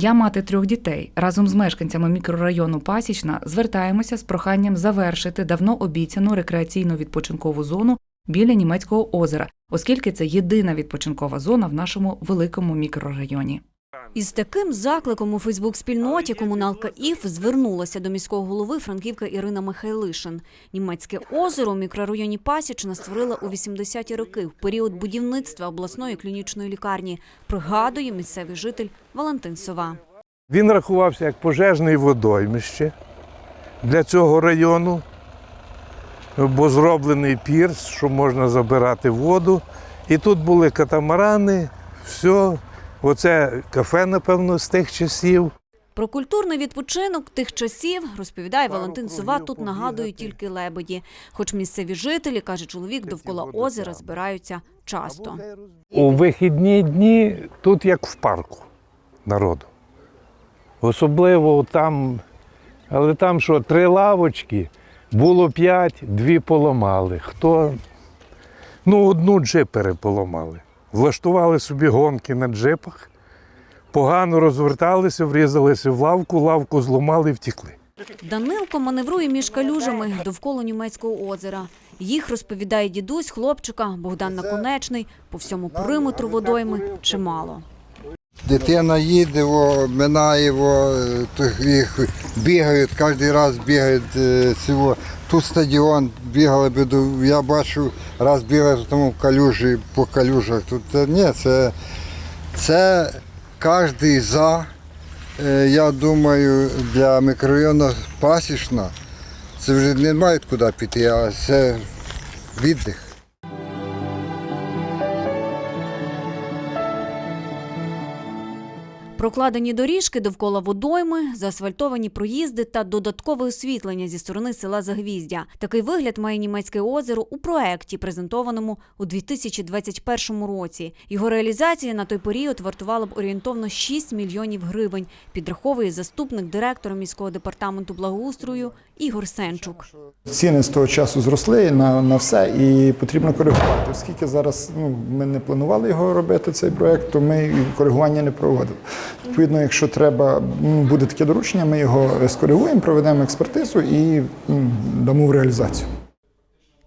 Я мати трьох дітей. Разом з мешканцями мікрорайону Пасічна звертаємося з проханням завершити давно обіцяну рекреаційну відпочинкову зону біля німецького озера, оскільки це єдина відпочинкова зона в нашому великому мікрорайоні. Із таким закликом у Фейсбук-спільноті комуналка ІФ звернулася до міського голови Франківка Ірина Михайлишин. Німецьке озеро у мікрорайоні Пасічна створила у 80-ті роки в період будівництва обласної клінічної лікарні. Пригадує місцевий житель Валентин Сова. Він рахувався як пожежне водоймище для цього району, бо зроблений пірс, що можна забирати воду. І тут були катамарани, все. Оце кафе, напевно, з тих часів. Про культурний відпочинок тих часів, розповідає Валентин Сова, тут нагадують тільки лебеді. Хоч місцеві жителі, каже чоловік, довкола озера збираються часто. У вихідні дні тут як в парку народу. Особливо там, але там що, три лавочки, було п'ять, дві поламали. Хто? Ну, одну джипери поламали. Влаштували собі гонки на джипах, погано розверталися, врізалися в лавку, лавку зламали і втікли. Данилко маневрує між калюжами довкола німецького озера. Їх розповідає дідусь хлопчика Богдан Наконечний. По всьому периметру водойми чимало. Дитина їде, минає, їх бігають, кожен раз бігають е, цього. Тут стадіон бігали я бачу, раз бігали тому в калюжі, по калюжах. Тут ні, це, це кожен за, е, я думаю, для мікрорайону пасічна. Це вже не мають куди піти, а це віддих. Прокладені доріжки довкола водойми, заасфальтовані проїзди та додаткове освітлення зі сторони села Загвіздя. Такий вигляд має німецьке озеро у проекті, презентованому у 2021 році. Його реалізація на той період вартувала б орієнтовно 6 мільйонів гривень. Підраховує заступник директора міського департаменту благоустрою Ігор Сенчук. Ціни з того часу зросли на, на все і потрібно коригувати. Оскільки зараз ну, ми не планували його робити, цей проект, то ми коригування не проводили. Відповідно, якщо треба буде таке доручення, ми його скоригуємо, проведемо експертизу і дамо в реалізацію.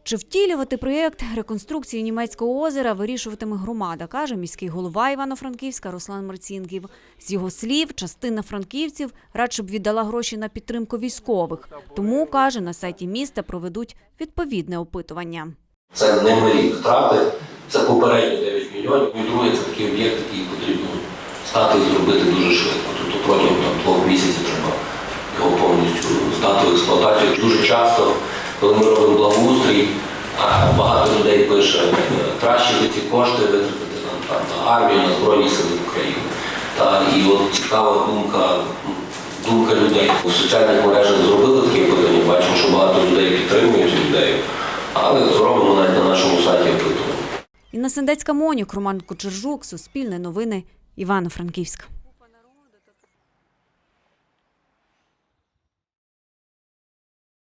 Чи втілювати проєкт реконструкції німецького озера вирішуватиме громада, каже міський голова Івано-Франківська Руслан Марцінків. З його слів, частина франківців радше б віддала гроші на підтримку військових. Тому каже, на сайті міста проведуть відповідне опитування. Це немалі втрати, це попередні 9 мільйонів. І друге, це такий об'єкт, який потрібно стати і зробити дуже швидко. Тобто протягом двох місяців треба його повністю здати в експлуатацію. Дуже часто, коли ми робимо благоустрій, багато людей пише, е, краще би ці кошти витратити на, на армію, на Збройні Сили України. Та, і от цікава думка, думка людей. У соціальних мережах зробили таке питання, бачимо, що багато людей підтримують цю ідею. Але зробимо навіть на нашому сайті опитування. Інна Сендецька Монюк, Роман Кучержук, Суспільне новини, Івано-Франківськ.